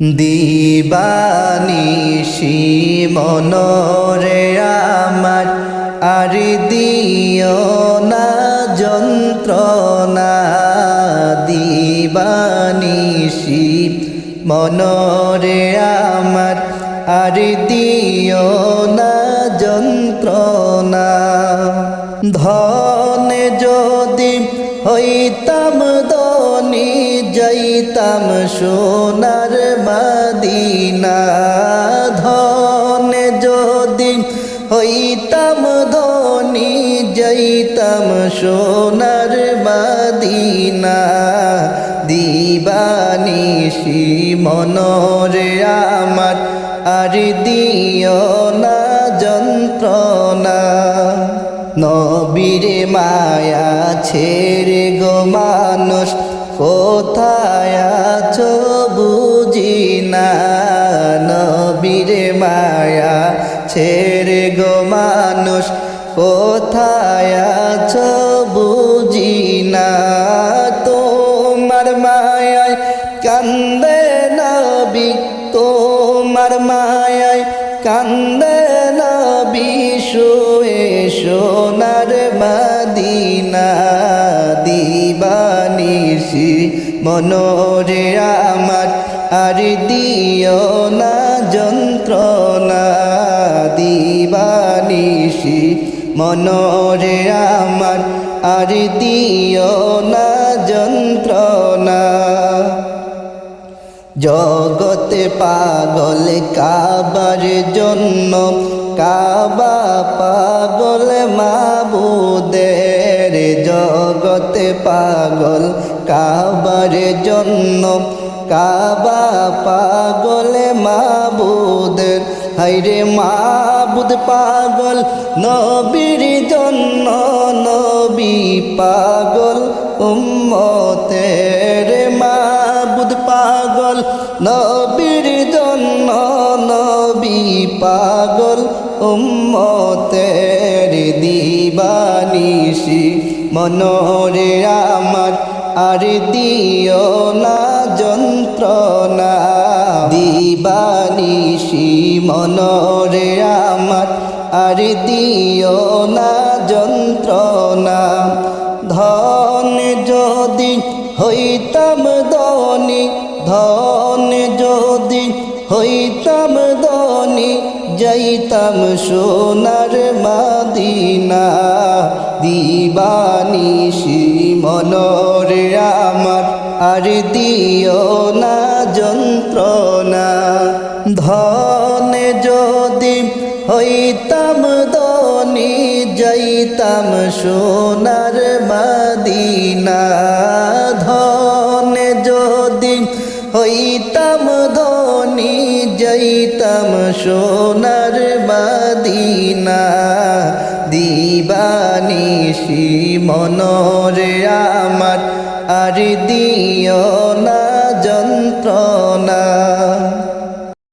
দিবানিশি মনরে আমার, আর দিও না যন্ত্রণা। দিবানিশি মনরে আমার, আর দিও না যন্ত্রণা। ধনে যদি হইতাম দনি যাইতাম সোনার মাদিনা ধন যদি হইতাম ধনি, যাইতাম সোনার মাদিনা দিবানিশি মনরে আমার, আর দিও না যন্ত্রণা। নবীরে মায়া ছেড়ে গো মানুষ কোথায় আছো বুঝি না, নবীরে মায়া ছেড়ে গো মানুষ। কোথায় আছো বুঝি না, তোমার মায়ায় কান্দে নবী, তোমার মায়ায় কান্দে দিবানিসি মনোরে আমার আর দিও না, যন্ত্রণা দিবানিসি, মনোরে আমার আর দিও না, যন্ত্রণা। জগতে পাগল, কাবার জন্য, কাবা পাগল মাবুদের পাগল, কাবার জন্য কাবা পাগল মাবুদের হাইরে মাবুদ পাগল, নবীর জন্য নবী পাগল, উম্মতের মাবুদ পাগল, নবীর জন্য নবী পাগল, উম্মতের মনোরে আমার, আর দিও না যন্ত্রণা। দিবানিসি মনোরে আমার, আর দিও না যন্ত্রণা। ধন যদি হইতাম দনি ধন যদি হইতাম দনি যাইতাম সোনার মাদিনা। দিবানিসি মনরে আমার, আর দিও না যন্ত্রণা। ধন যদি হইতাম দনি, যাইতাম সোনার মাদিনা। ধন যদি হইতাম ধনি যাইতাম সোনার মাদিনা। দিবানিসি মনরে আমার আর দিও